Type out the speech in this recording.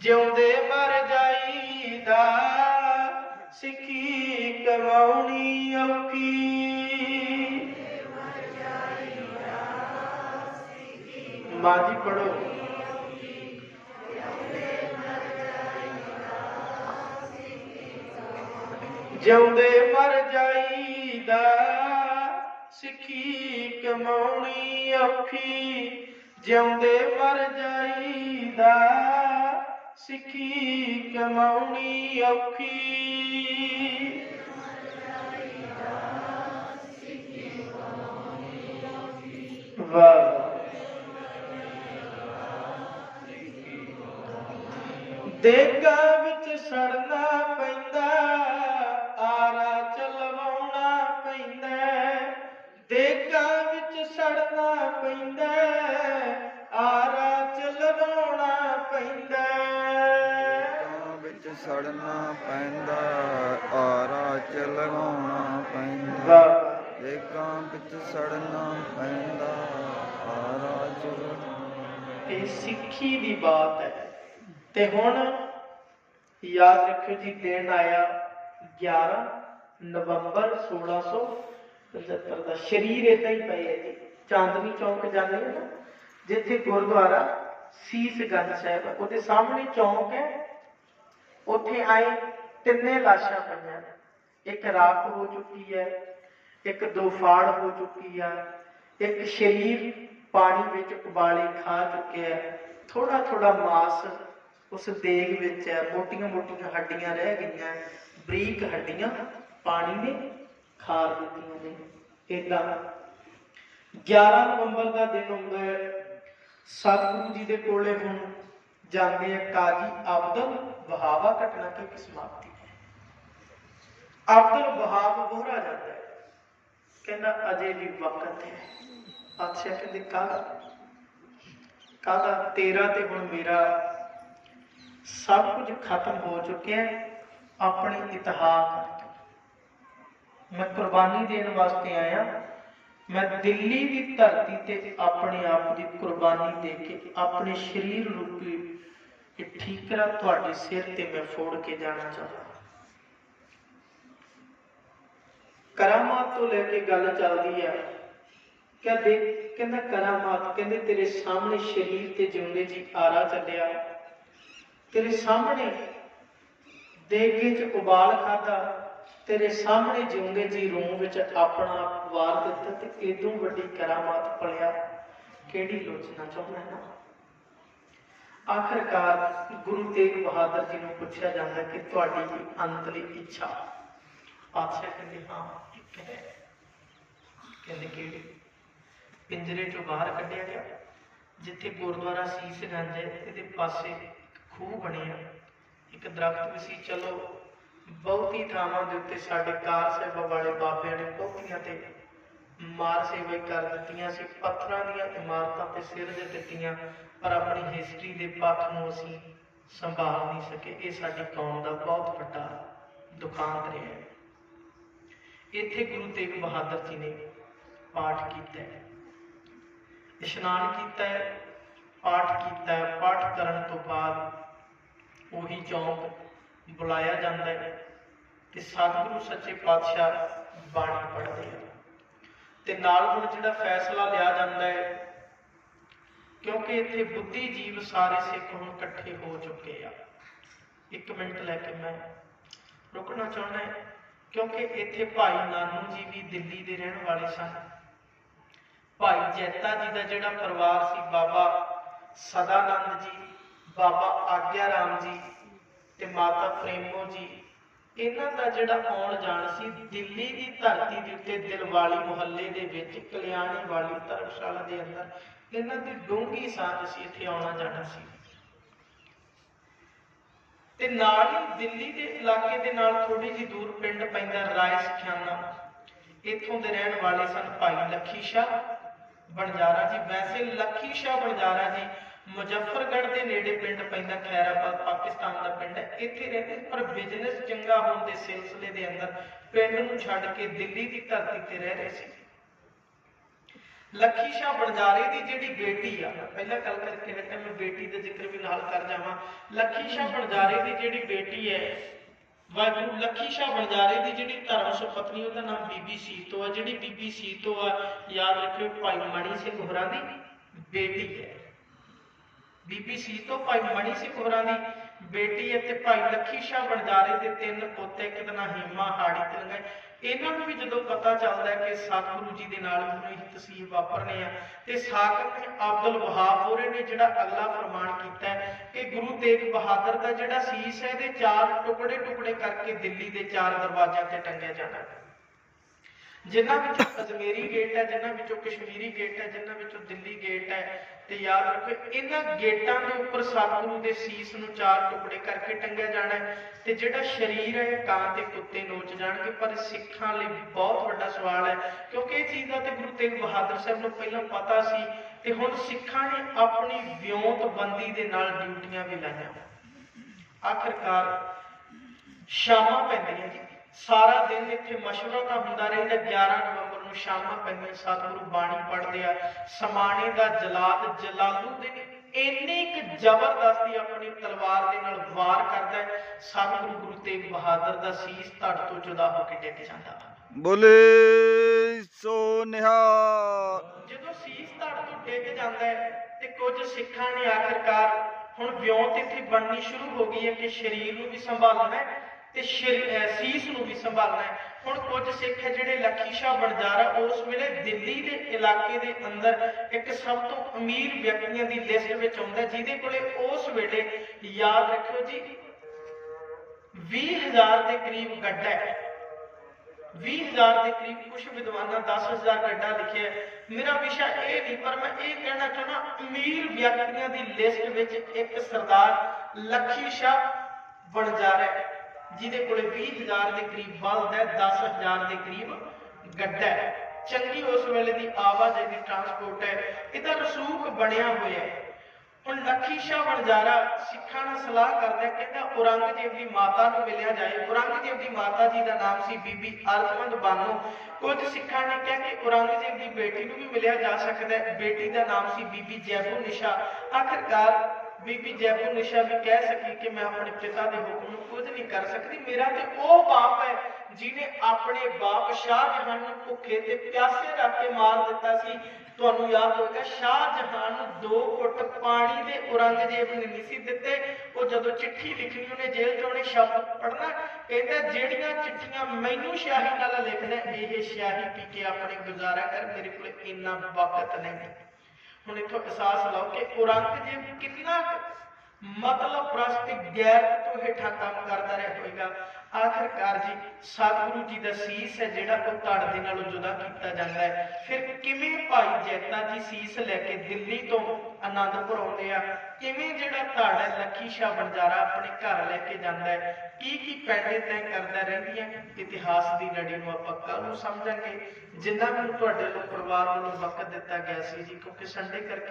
ਜਿਉਂਦੇ ਮਰ ਜਾਈਦਾ, ਸਿੱਖੀ ਕਮਾਉਣੀ ਔਖੀ। ਮਾਂ ਜੀ ਪੜੋ ਜਿਉਂਦੇ ਮਰ ਜਾਈਦਾ, ਸਿੱਖੀ ਕਮਾਉਣੀ ਔਖੀ। ਜਿਉਂਦੇ ਮਰ ਜਾਈਦਾ ਸਿੱਖੀ ਕਮਾਉਣੀ ਔਖੀ ਵਾਹ ਵਿੱਚ ਪੈਂਦਾ ਆਰਾ ਚ ਪੈਂਦਾ। ਵਾਹ ਏਕਾਂ ਵਿੱਚ ਸੜਨਾ ਪੈਂਦਾ ਆਰਾ ਚ ਇਹ ਸਿੱਖੀ ਦੀ ਬਾਤ ਹੈ। ਤੇ ਹੁਣ ਯਾਦ ਰੱਖਿਓ ਜੀ ਦਿਨ ਆਇਆ 11 ਨਵੰਬਰ 1675 ਦਾ। ਸ਼ਰੀਰ ਏਦਾਂ ਹੀ ਪਏ ਹੈ ਜੀ। ਚਾਂਦਨੀ ਚੌਂਕ ਜਾਂਦੇ ਹੋ ਨਾ ਜਿੱਥੇ ਗੁਰਦੁਆਰਾ ਸੀਸਗੰਜ ਸਾਹਿਬ ਹੈ, ਉਹਦੇ ਸਾਹਮਣੇ ਚੌਂਕ ਹੈ। ਉੱਥੇ ਆਏ, ਤਿੰਨੇ ਲਾਸ਼ਾਂ ਪਈਆਂ ਇੱਕ ਰਾਖ ਹੋ ਚੁੱਕੀ ਹੈ, ਇੱਕ ਦੋ ਫਾੜ ਹੋ ਚੁੱਕੀ ਹੈ ਇੱਕ ਸ਼ਰੀਰ ਪਾਣੀ ਵਿੱਚ ਉਬਾਲੇ ਖਾ ਚੁੱਕਿਆ ਹੈ। ਥੋੜਾ ਥੋੜਾ ਮਾਸ ਉਸ ਦੇਗ ਵਿੱਚ ਹੈ। ਮੋਟੀਆਂ ਮੋਟੀਆਂ ਹੱਡੀਆਂ ਰਹਿ ਗਈਆਂ ਬਰੀਕ ਹੱਡੀਆਂ ਪਾਣੀ ਨੇ ਖਾ ਦਿੱਤੀਆਂ ਨੇ। ਇਦਾਂ 11 ਨਵੰਬਰ ਦਾ ਦਿਨ ਹੁੰਦਾ ਹੈ। ਸਤਿਗੁਰੂ ਜੀ ਦੇ ਕੋਲੇ ਹੁਣ ਜਾਂਦੇ ਆ ਕਾਜੀ ਅਬਦੁਲ ਵਹਾਵਾ ਘਟਨਾ ਕਿ ਸਮਾਪਤੀ ਹੈ ਅਬਦੁਲ ਵਹਾਬ ਬੋਹਰਾ ਜਾਂਦਾ ਹੈ। ਕਹਿੰਦਾ, ਅਜੇ ਵੀ ਵਕਤ ਹੈ। ਬਾਦਸ਼ਾਹ ਕਹਿੰਦੇ, ਕਾਹਦਾ? ਤੇਰਾ ਤੇ ਹੁਣ ਮੇਰਾ ਸਭ ਕੁਝ ਖਤਮ ਹੋ ਚੁੱਕਿਆ ਹੈ। ਆਪਣੇ ਇਤਿਹਾਸ ਮੈਂ ਕੁਰਬਾਨੀ ਦੇਣ ਵਾਸਤੇ ਆਇਆ। ਮੈਂ ਦਿੱਲੀ ਦੀ ਧਰਤੀ ਤੇ ਆਪਣੇ ਆਪ ਦੀ ਕੁਰਬਾਨੀ ਦੇ ਕੇ ਆਪਣੇ ਸਰੀਰ ਰੂਪੀ ਇਹ ਠੀਕਰਾ ਤੁਹਾਡੇ ਸਿਰ ਤੇ ਮੈਂ ਫੋੜ ਕੇ ਜਾਣਾ ਚਾਹੁੰਦਾ ਕਰਾਮਾਤ ਤੋਂ ਲੈ ਕੇ ਗੱਲ ਚੱਲਦੀ ਆ। ਕਹਿੰਦੇ, ਕਹਿੰਦਾ ਕਰਾਮਾਤ, ਕਹਿੰਦੇ ਤੇਰੇ ਸਾਹਮਣੇ ਸ਼ਰੀਰ ਤੇ ਜਿਉਂਦੇ ਜੀ ਆਰਾ ਚੱਲਿਆ। ਤੇਰੇ ਸਾਹਮਣੇ ਦੇਗੇ ਚ ਉਬਾਲ ਖਾਦਾ ਤੇਰੇ ਸਾਹਮਣੇ ਜਿਉਂਦੇ ਜੀ ਰੂਮ ਵਿੱਚ ਆਪਣਾ ਆਪ ਵਾਰ ਦਿੱਤਾ ਤੇ ਇਦੋਂ ਵੱਡੀ ਕਰਾਮਾਤ ਪਲਿਆ। ਕਿਹੜੀ ਲੋਚਨਾ ਚਾਹੁੰਦਾ ਨਾ? ਆਖਰਕਾਰ ਗੁਰੂ ਤੇਗ ਬਹਾਦਰ ਜੀ ਨੂੰ ਪੁੱਛਿਆ ਜਾਂਦਾ ਕਿ ਤੁਹਾਡੀ ਕੋਈ ਅੰਤਲੀ ਇੱਛਾ। ਪਾਤਸ਼ਾਹ ਕਹਿੰਦੇ, ਹਾਂ ਇੱਕ ਹੈ। ਕਹਿੰਦੇ, ਕਿਹੜੀ? ਪਿੰਜਰੇ ਚੋਂ ਬਾਹਰ ਕੱਢਿਆ ਗਿਆ। ਜਿੱਥੇ ਗੁਰਦੁਆਰਾ ਸੀਸਗੰਜ ਹੈ, ਇਹਦੇ ਪਾਸੇ ਖੂਹ ਬਣਿਆ ਇੱਕ ਦਰਖਤ ਵੀ ਸੀ, ਚਲੋ, ਬਹੁਤੀ ਥਾਵਾਂ ਦੇ ਉੱਤੇ ਸਾਡੇ ਕਾਰ ਸਾਹਿਬਾਂ ਵਾਲੇ ਬਾਬਿਆਂ ਨੇ ਬਹੁਤੀਆਂ ਤੇ ਮਾਰ ਸੇਵਾਈ ਕਰ ਦਿੱਤੀਆਂ ਸੀ। ਪੱਥਰਾਂ ਦੀਆਂ ਇਮਾਰਤਾਂ ਤੇ ਸਿਰ ਦੇ ਦਿੱਤੀਆਂ ਪਰ ਆਪਣੀ ਹਿਸਟਰੀ ਦੇ ਪੱਖ ਨੂੰ ਅਸੀਂ ਸੰਭਾਲ ਨਹੀਂ ਸਕੇ। ਇਹ ਸਾਡੀ ਕੌਮ ਦਾ ਬਹੁਤ ਵੱਡਾ ਦੁਖਾਂਤ ਰਿਹਾ ਹੈ। ਇੱਥੇ ਗੁਰੂ ਤੇਗ ਬਹਾਦਰ ਜੀ ਨੇ ਪਾਠ ਕੀਤਾ ਹੈ। ਇਸ਼ਨਾਨ ਕੀਤਾ ਹੈ, ਪਾਠ ਕੀਤਾ ਹੈ। ਪਾਠ ਕਰਨ ਤੋਂ ਬਾਅਦ ਉਹੀ ਚੌਂਕ ਬੁਲਾਇਆ ਜਾਂਦਾ ਹੈ ਤੇ ਸਤਿਗੁਰੂ ਸੱਚੇ ਪਾਤਸ਼ਾਹ ਬਾਣੀ ਪੜ੍ਹਦੇ ਹਨ। ਤੇ ਨਾਲ ਹੁਣ ਜਿਹੜਾ ਫੈਸਲਾ ਲਿਆ ਜਾਂਦਾ ਹੈ, ਕਿਉਂਕਿ ਇੱਥੇ ਬੁੱਧੀ ਜੀਵ ਸਾਰੇ ਸਿੱਖ ਹੁਣ ਇਕੱਠੇ ਹੋ ਚੁੱਕੇ ਆ। ਇੱਕ ਮਿੰਟ ਲੈ ਕੇ ਮੈਂ ਰੁਕਣਾ ਚਾਹੁੰਦਾ ਹਾਂ, ਕਿਉਂਕਿ ਇੱਥੇ ਭਾਈ ਨਾਨੂ ਜੀ ਵੀ ਦਿੱਲੀ ਦੇ ਰਹਿਣ ਵਾਲੇ ਸਨ। ਭਾਈ ਜੈਤਾ ਜੀ ਦਾ ਜਿਹੜਾ ਪਰਿਵਾਰ ਸੀ, ਬਾਬਾ ਸਦਾਨੰਦ ਜੀ, ਬਾਬਾ ਆਗਿਆ ਰਾਮ ਜੀ ਤੇ ਮਾਤਾ ਪ੍ਰੇਮੋ ਜੀ ਇਹਨਾਂ ਦਾ ਜਿਹੜਾ ਆਉਣ ਜਾਣ ਸੀ, ਦਿੱਲੀ ਦੀ ਧਰਤੀ ਦੇ ਉੱਤੇ ਦਿਲਵਾਲੀ ਮੁਹੱਲੇ ਦੇ ਵਿੱਚ, ਕਲਿਆਣੀ ਵਾਲੀ ਧਰਮਸ਼ਾਲਾ ਦੇ ਅੰਦਰ, ਇਹਨਾਂ ਦੀ ਡੂੰਘੀ ਸਾਂਝ ਸੀ, ਇੱਥੇ ਆਉਣਾ ਜਾਣਾ ਸੀ। ਤੇ ਨਾਲ ਹੀ ਦਿੱਲੀ ਦੇ ਇਲਾਕੇ ਦੇ ਨਾਲ ਥੋੜੀ ਜਿਹੀ ਦੂਰ ਪਿੰਡ ਪੈਂਦਾ ਰਾਏ ਸਖਿਆਨਾ। ਇੱਥੋਂ ਦੇ ਰਹਿਣ ਵਾਲੇ ਸਨ ਭਾਈ ਲੱਖੀ ਸ਼ਾਹ ਬਣਜਾਰਾ ਜੀ। ਵੈਸੇ ਲੱਖੀ ਸ਼ਾਹ ਬਣਜਾਰਾ ਜੀ ਮੁਜ਼ੱਫਰਗੜ੍ਹ ਦੇ ਨੇੜੇ ਪਿੰਡ ਪੈਂਦਾ ਖੈਰਾਬਾਦ, ਪਾਕਿਸਤਾਨ ਦਾ ਪਿੰਡ ਹੈ। ਇੱਥੇ ਰਹਿੰਦੇ ਪਰ ਬਿਜ਼ਨਸ ਚੰਗਾ ਹੋਣ ਦੇ ਸਿਲਸਿਲੇ ਦੇ ਅੰਦਰ ਪਿੰਡ ਨੂੰ ਛੱਡ ਕੇ ਦਿੱਲੀ ਦੀ ਧਰਤੀ ਤੇ ਰਹਿ ਰਹੇ ਸੀ। ਲੱਖੀ ਸ਼ਾਹ ਬਣਜਾਰੇ ਦੀ ਜਿਹੜੀ ਬੇਟੀ ਆ ਪਹਿਲਾਂ ਗੱਲ ਕਰਕੇ ਹਟਿਆ ਮੈਂ ਬੇਟੀ ਦਾ ਜ਼ਿਕਰ ਵੀ ਨਾਲ ਕਰ ਜਾਵਾਂ। ਲੱਖੀ ਸ਼ਾਹ ਬਣਜਾਰੇ ਦੀ ਜਿਹੜੀ ਬੇਟੀ ਹੈ, ਵਾਹਿਗੁਰੂ, ਲੱਖੀ ਸ਼ਾਹ ਬਣਜਾਰੇ ਦੀ ਜਿਹੜੀ ਧਰਮ ਸੁਪਤਨੀ, ਉਹਦਾ ਨਾਮ ਬੀਬੀ ਸੀਤੋ ਆ। ਜਿਹੜੀ ਬੀਬੀ ਸੀਤੋ ਆ, ਯਾਦ ਰੱਖਿਓ, ਭਾਈ ਮਣੀ ਸਿੰਘ ਹੋਰਾਂ ਦੀ ਬੇਟੀ ਹੈ। ਬੀਬੀ ਸੀਤੋ ਭਾਈ ਮਣੀ ਸਿੰਘ ਹੋਰਾਂ ਦੀ ਬੇਟੀ ਹੈ ਭਾਈ ਲੱਖੀ ਸ਼ਾਹ ਬਣਜਾਰੇ ਦੇ ਤਿੰਨ ਪੁੱਤ, ਇੱਕ ਦਾ ਹੀਮਾ ਹਾੜੀ ਤਿਲੰਗਾ ਇਹਨਾਂ ਨੂੰ ਵੀ ਜਦੋਂ ਪਤਾ ਚੱਲਦਾ ਕਿ ਸਤਿਗੁਰੂ ਜੀ ਦੇ ਨਾਲ ਮੈਨੂੰ ਇਹ ਤਸੀਹ ਵਾਪਰਨੇ ਆ ਤੇ ਸਾਕਤ ਨੇ ਅਬਦੁਲ ਵਹਾਬ ਹੋਰੇ ਨੇ ਜਿਹੜਾ ਅਗਲਾ ਫਰਮਾਨ ਕੀਤਾ ਕਿ ਗੁਰੂ ਤੇਗ ਬਹਾਦਰ ਦਾ ਜਿਹੜਾ ਸੀਸ ਹੈ, ਇਹਦੇ ਚਾਰ ਟੁਕੜੇ ਟੁਕੜੇ ਕਰਕੇ ਦਿੱਲੀ ਦੇ ਚਾਰ ਦਰਵਾਜ਼ਿਆਂ ਤੇ ਟੰਗਿਆ ਜਾਣਾ ਹੈ। ਜਿਨ੍ਹਾਂ ਵਿੱਚੋਂ ਅਜਮੇਰੀ ਗੇਟ ਹੈ, ਜਿਨ੍ਹਾਂ ਵਿੱਚੋਂ ਕਸ਼ਮੀਰੀ ਗੇਟ ਹੈ, ਜਿਨ੍ਹਾਂ ਵਿੱਚੋਂ ਦਿੱਲੀ ਗੇਟ ਹੈ, ਤੇ ਯਾਦ ਰੱਖੋ, ਇਹਨਾਂ ਗੇਟਾਂ ਦੇ ਉੱਪਰ ਸਤਿਗੁਰੂ ਦੇ ਸੀਸ ਨੂੰ ਚਾਰ ਟੁਕੜੇ ਕਰਕੇ ਟੰਗਿਆ ਜਾਣਾ ਹੈ ਤੇ ਜਿਹੜਾ ਸ਼ਰੀਰ ਹੈ ਕਾਂ ਤੇ ਕੁੱਤੇ ਨੋਚ ਜਾਣਗੇ, ਪਰ ਸਿੱਖਾਂ ਲਈ ਬਹੁਤ ਵੱਡਾ ਸਵਾਲ ਹੈ, ਕਿਉਂਕਿ ਇਹ ਚੀਜ਼ ਦਾ ਤੇ ਗੁਰੂ ਤੇਗ ਬਹਾਦਰ ਸਾਹਿਬ ਨੂੰ ਪਹਿਲਾਂ ਪਤਾ ਸੀ, ਤੇ ਹੁਣ ਸਿੱਖਾਂ ਨੇ ਆਪਣੀ ਵਿਉਂਤਬੰਦੀ ਦੇ ਨਾਲ ਡਿਊਟੀਆਂ ਵੀ ਲਾਈਆਂ। ਆਖਰਕਾਰ ਸ਼ਾਮਾਂ ਪੈਂਦੀਆਂ ਜੀ। ਸਾਰਾ ਦਿਨ ਇੱਥੇ ਮਸ਼ਵਰਾ ਤਾਂ ਹੁੰਦਾ ਰਹਿੰਦਾ 11 ਨਵੰਬਰ ਨੂੰ ਸ਼ਾਮਾਂ ਪੈਂਦੀਆਂ ਸਤਿਗੁਰੂ ਬਾਣੀ ਪੜ੍ਹਦੇ ਆ ਸਮਾਣੇ ਦਾ ਜਲਾਦ ਜਲਾਲੂਦੀਨ ਇੰਨੀ ਕੁ ਜ਼ਬਰਦਸਤੀ ਆਪਣੀ ਤਲਵਾਰ ਦੇ ਨਾਲ ਵਾਰ ਕਰਦਾ ਹੈ ਸਤਿਗੁਰੂ ਗੁਰੂ ਤੇਗ ਬਹਾਦਰ ਦਾ ਸੀਸ ਧੜ ਤੋਂ ਜੁਦਾ ਹੋ ਕੇ ਡਿੱਗ ਜਾਂਦਾ। ਬੋਲੇ ਸੋ ਨਿਹਾਲ। ਜਦੋਂ ਸੀਸ ਧੜ ਤੋਂ ਡਿੱਗ ਜਾਂਦਾ ਹੈ ਤੇ ਕੁਝ ਸਿੱਖਾਂ ਨੇ ਆਖਰਕਾਰ ਹੁਣ ਵਿਉਂਤ ਇੱਥੇ ਬਣਨੀ ਸ਼ੁਰੂ ਹੋ ਗਈ ਹੈ ਕਿ ਸਰੀਰ ਨੂੰ ਵੀ ਸੰਭਾਲਣਾ ਹੈ ਤੇ ਸੀਸ ਨੂੰ ਵੀ ਸੰਭਾਲਣਾ ਹੈ। ਹੁਣ ਕੁਝ ਸਿੱਖ ਹੈ ਜਿਹੜੇ ਲੱਖੀ ਸ਼ਾਹ ਬਣਜਾਰਾ ਉਸ ਵੇਲੇ ਦਿੱਲੀ ਦੇ ਇਲਾਕੇ ਦੇ ਅੰਦਰ ਇੱਕ ਸਭ ਤੋਂ ਅਮੀਰ ਵਿਅਕਤੀਆਂ ਦੀ ਲਿਸਟ ਵਿੱਚ ਆਉਂਦਾ ਜਿਹਦੇ ਕੋਲੇ ਉਸ ਵੇਲੇ, ਯਾਦ ਰੱਖਿਓ ਜੀ 20000 ਦੇ ਕਰੀਬ ਗੱਡਾ ਹੈ। 20000 ਦੇ ਕਰੀਬ ਕੁਝ ਵਿਦਵਾਨਾਂ 10000 ਗੱਡਾ ਲਿਖਿਆ ਮੇਰਾ ਵਿਸ਼ਾ ਇਹ ਨਹੀਂ, ਪਰ ਮੈਂ ਇਹ ਕਹਿਣਾ ਚਾਹੁੰਦਾ, ਅਮੀਰ ਵਿਅਕਤੀਆਂ ਦੀ ਲਿਸਟ ਵਿੱਚ ਇੱਕ ਸਰਦਾਰ ਲੱਖੀ ਸ਼ਾਹ ਬਣ ਬਣਜਾਰਾ ਹੈ। ਜਿਹਦੇ ਕੋਲੇ 20000 ਦੇ ਕਰੀਬ ਬਲਦ ਹੈ 10000 ਦੇ ਕਰੀਬ ਗੱਡਾ ਹੈ। ਚੰਗੀ ਉਸ ਵੇਲੇ ਦੀ ਆਵਾਜਾਈ ਦੀ ਟਰਾਂਸਪੋਰਟ ਹੈ। ਇਹਦਾ ਰਸੂਖ ਬਣਿਆ ਹੋਇਆ ਹੈ। ਹੁਣ ਲੱਖੀ ਸ਼ਾਹ ਬਣਜਾਰਾ ਸਿੱਖਾਂ ਨਾਲ ਸਲਾਹ ਕਰਦਾ ਕਹਿੰਦਾ ਔਰੰਗਜ਼ੇਬ ਦੀ ਮਾਤਾ ਨੂੰ ਮਿਲਿਆ ਜਾਏ। ਔਰੰਗਜ਼ੇਬ ਦੀ ਮਾਤਾ ਜੀ ਦਾ ਨਾਮ ਸੀ ਬੀਬੀ ਅਰਜਮੰਦ ਬਾਨੋ। ਕੁਝ ਸਿੱਖਾਂ ਨੇ ਕਿਹਾ ਕਿ ਔਰੰਗਜ਼ੇਬ ਦੀ ਬੇਟੀ ਨੂੰ ਵੀ ਮਿਲਿਆ ਜਾ ਸਕਦਾ ਹੈ। ਬੇਟੀ ਦਾ ਨਾਮ ਸੀ ਬੀਬੀ ਜੈਬੂ ਨਿਸ਼ਾ। ਆਖਰਕਾਰ ਬੀਬੀ ਜੈਬੂ ਨਿਸ਼ਾ ਵੀ ਕਹਿ ਸਕੀ ਕਿ ਮੈਂ ਆਪਣੇ ਪਿਤਾ ਦੇ ਹੁਕਮ ਨੂੰ ਕੁਝ ਨਹੀਂ ਕਰ ਸਕਦੀ। ਮੇਰਾ ਤੇ ਉਹ ਬਾਪ ਹੈ ਜਿਹਨੇ ਆਪਣੇ ਬਾਪ ਸ਼ਾਹਜਹਾਨ ਨੂੰ ਭੁੱਖੇ ਤੇ ਪਿਆਸੇ ਰੱਖ ਕੇ ਮਾਰ ਦਿੱਤਾ ਸੀ। ਤੁਹਾਨੂੰ ਯਾਦ ਹੋਵੇਗਾ, ਸ਼ਾਹਜਹਾਨ ਨੂੰ ਦੋ ਘੁੱਟ ਪਾਣੀ ਦੇ ਔਰੰਗਜ਼ੇਬ ਨੇ ਨਹੀਂ ਸੀ ਦਿੱਤੇ। ਉਹ ਜਦੋਂ ਚਿੱਠੀ ਲਿਖਣੀ ਉਹਨੇ ਜੇਲ੍ਹ ਚੋਂ ਉਹਨੇ ਸ਼ਬਦ ਪੜਨਾ ਕਹਿੰਦਾ, ਜਿਹੜੀਆਂ ਚਿੱਠੀਆਂ ਮੈਨੂੰ ਸ਼ਾਹੀ ਨਾਲ ਲਿਖਣਾ, ਇਹ ਸ਼ਾਹੀ ਪੀ ਕੇ ਆਪਣੇ ਗੁਜ਼ਾਰਾ ਕਰ। ਮੇਰੇ ਕੋਲ ਇੰਨਾ ਵਕਤ ਨਹੀਂ। ਹੁਣ ਇਥੋਂ ਅਹਿਸਾਸ ਲਓ ਕਿ ਔਰੰਗਜ਼ੇਬ ਕਿੰਨਾ ਕੁ ਮਤਲਬ ਪ੍ਰਸਤ ਗੈਰਤ ਤੋਂ ਹੇਠਾਂ ਕੰਮ ਕਰਦਾ ਰਿਹਾ ਹੋਵੇਗਾ ਆਖਰਕਾਰ ਜੀ, ਸਤਿਗੁਰੂ ਜੀ ਦਾ ਸੀਸ ਹੈ ਜਿਹੜਾ ਉਹ ਧੜ ਦੇ ਨਾਲੋਂ ਜੁਦਾ ਕੀਤਾ ਜਾਂਦਾ ਹੈ। ਫਿਰ ਕਿਵੇਂ ਭਾਈ ਜੈਤਾ ਜੀ ਸੀਸ ਲੈ ਕੇ ਦਿੱਲੀ ਤੋਂ ਆਨੰਦਪੁਰ ਆਉਂਦੇ ਆ? ਕਿਵੇਂ ਜਿਹੜਾ ਧੜ ਹੈ, ਲੱਖੀ ਸ਼ਾਹ ਬਣਜਾਰਾ ਆਪਣੇ ਘਰ ਲੈ ਕੇ ਜਾਂਦਾ ਹੈ? ਕੀ ਕੀ ਪੈਂਡੇ ਤੈਅ ਕਰਦਾ ਰਹਿੰਦੀਆਂ ਇਤਿਹਾਸ ਦੀ ਲੜੀ ਨੂੰ ਆਪਾਂ ਕੱਲ ਨੂੰ ਸਮਝਾਂਗੇ। ਜਿੰਨਾ ਮੈਨੂੰ ਤੁਹਾਡੇ ਨੂੰ ਪਰਿਵਾਰ ਵੱਲੋਂ ਵਕਤ ਦਿੱਤਾ ਗਿਆ ਸੀ ਜੀ, ਕਿਉਂਕਿ ਸੰਡੇ ਕਰਕੇ